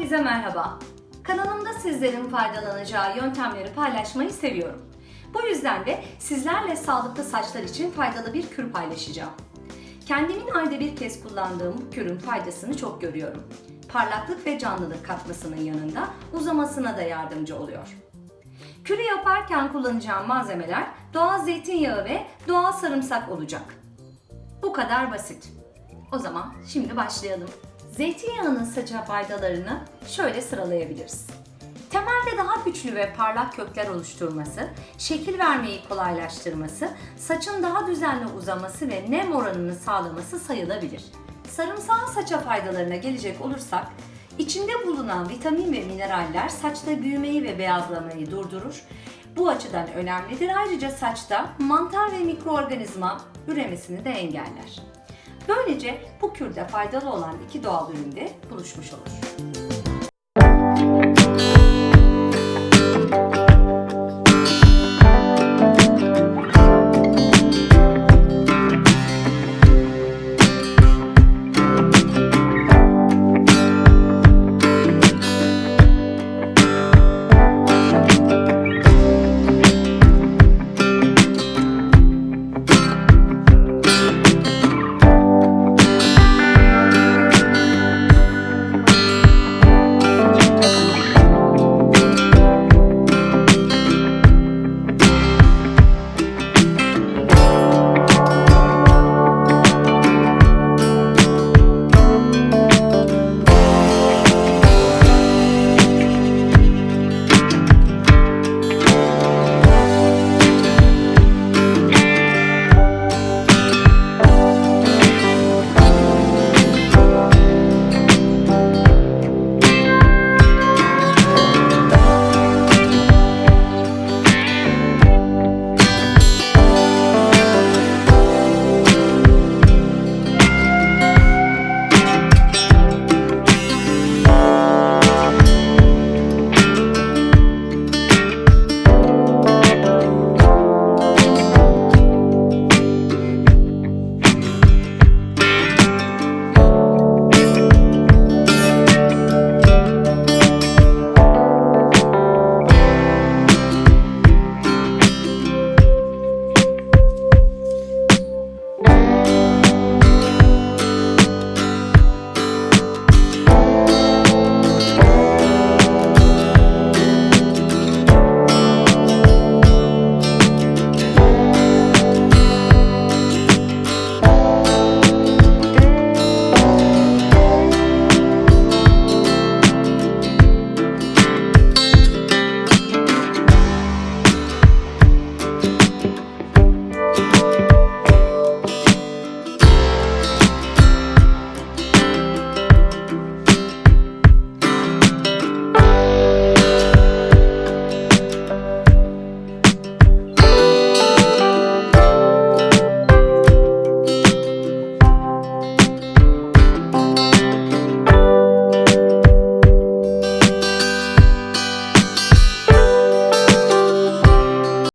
Herkese merhaba. Kanalımda sizlerin faydalanacağı yöntemleri paylaşmayı seviyorum. Bu yüzden de sizlerle sağlıklı saçlar için faydalı bir kür paylaşacağım. Kendimin ayda bir kez kullandığım bu kürün faydasını çok görüyorum. Parlaklık ve canlılık katmasının yanında uzamasına da yardımcı oluyor. Kürü yaparken kullanacağım malzemeler doğal zeytinyağı ve doğal sarımsak olacak. Bu kadar basit. O zaman şimdi başlayalım. Zeytinyağının saça faydalarını şöyle sıralayabiliriz. Temelde daha güçlü ve parlak kökler oluşturması, şekil vermeyi kolaylaştırması, saçın daha düzenli uzaması ve nem oranını sağlaması sayılabilir. Sarımsağın saça faydalarına gelecek olursak, içinde bulunan vitamin ve mineraller saçta büyümeyi ve beyazlamayı durdurur. Bu açıdan önemlidir. Ayrıca saçta mantar ve mikroorganizma üremesini de engeller. Böylece bu kürde faydalı olan iki doğal üründe buluşmuş olur.